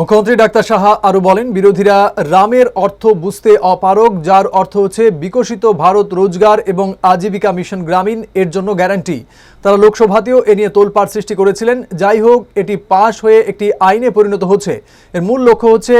মুখ্যমন্ত্রী ডাক্তার সাহা আরও বলেন, বিরোধীরা রামের অর্থ বুঝতে অপারগ, যার অর্থ হচ্ছে বিকশিত ভারত রোজগার এবং আজীবিকা মিশন গ্রামীণ, এর জন্য গ্যারান্টি। তারা লোকসভাতেও এ নিয়ে তোলপাড় সৃষ্টি করেছিলেন। যাই হোক, এটি পাশ হয়ে একটি আইনে পরিণত হচ্ছে। এর মূল লক্ষ্য হচ্ছে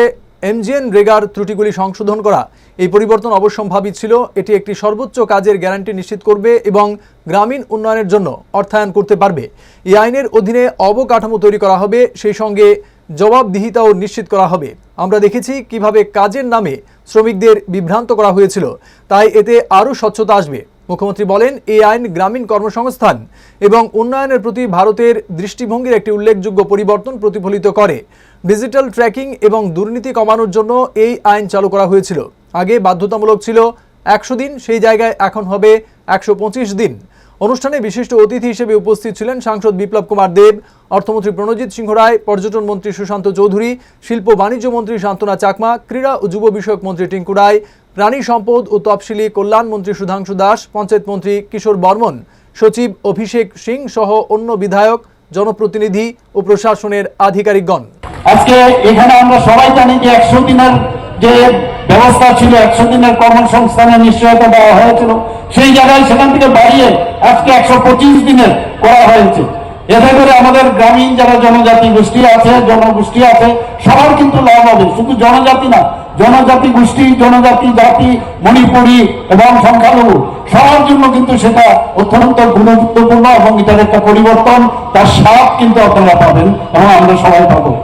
এমজিএন রেগার ত্রুটিগুলি সংশোধন করা। এই পরিবর্তন অবশ্যম্ভাবী ছিল, এটি একটি সর্বোচ্চ কাজের গ্যারান্টি নিশ্চিত করবে এবং গ্রামীণ উন্নয়নের জন্য অর্থায়ন করতে পারবে। এই আইনের অধীনে অবকাঠামো তৈরি করা হবে, সেই সঙ্গে জবাবদিহিতাও নিশ্চিত করা হবে। আমরা দেখেছি কীভাবে কাজের নামে শ্রমিকদের বিভ্রান্ত করা হয়েছিল। তাই এতে আরও স্বচ্ছতা আসবে। মুখ্যমন্ত্রী বলেন এই আইন গ্রামীণ কর্মসংস্থান এবং উন্নয়নের প্রতি ভারতের দৃষ্টিভঙ্গির একটি উল্লেখযোগ্য পরিবর্তন প্রতিফলিত করে। ডিজিটাল ট্র্যাকিং এবং দুর্নীতি কমানোর জন্য এই আইন চালু করা হয়েছিল। আগে বাধ্যতামূলক ছিল একশো দিন, সেই জায়গায় এখন হবে একশো পঁচিশ দিন। অনুষ্ঠানে বিশিষ্ট অতিথি হিসেবে উপস্থিত ছিলেন সাংসদ বিপ্লব কুমার দেব, অর্থমন্ত্রী প্রণজিৎ সিংহ রায়, পর্যটন মন্ত্রী সুশান্ত চৌধুরী, শিল্প বাণিজ্য মন্ত্রী শান্তনা চাকমা, ক্রীড়া ও যুব বিষয়ক মন্ত্রী টিঙ্কু রায় প্রাণী সম্পদ ও তফসিলি কল্যাণ মন্ত্রী সুধাংশু দাস, পঞ্চায়েত মন্ত্রী কিশোর বর্মন, সচিব অভিষেক সিং সহ অন্য বিধায়ক, জনপ্রতিনিধি ও প্রশাসনের আধিকারিকগণ। আজকে এখানে আমরা সবাই জানি যে একশো দিনের যে ব্যবস্থা ছিল, একশো দিনের কর্মসংস্থানের নিশ্চয়তা দেওয়া হয়েছিল। সেই জায়গায় সেখান থেকে বাড়িয়ে আজকে একশো পঁচিশ দিনের করা হয়েছে। এতে করে আমাদের গ্রামীণ যারা জনজাতি গোষ্ঠী আছে, জনগোষ্ঠী আছে, সবার কিন্তু লাভ হবে। শুধু জনজাতি না, জনজাতি গোষ্ঠী, জনজাতি জাতি, মণিপুরী এবং সংখ্যালঘু, সবার জন্য কিন্তু সেটা অত্যন্ত গুরুত্বপূর্ণ এবং এটার একটা পরিবর্তন, তার স্বাদ কিন্তু আপনারা পাবেন এবং আমরা সবাই পাবো।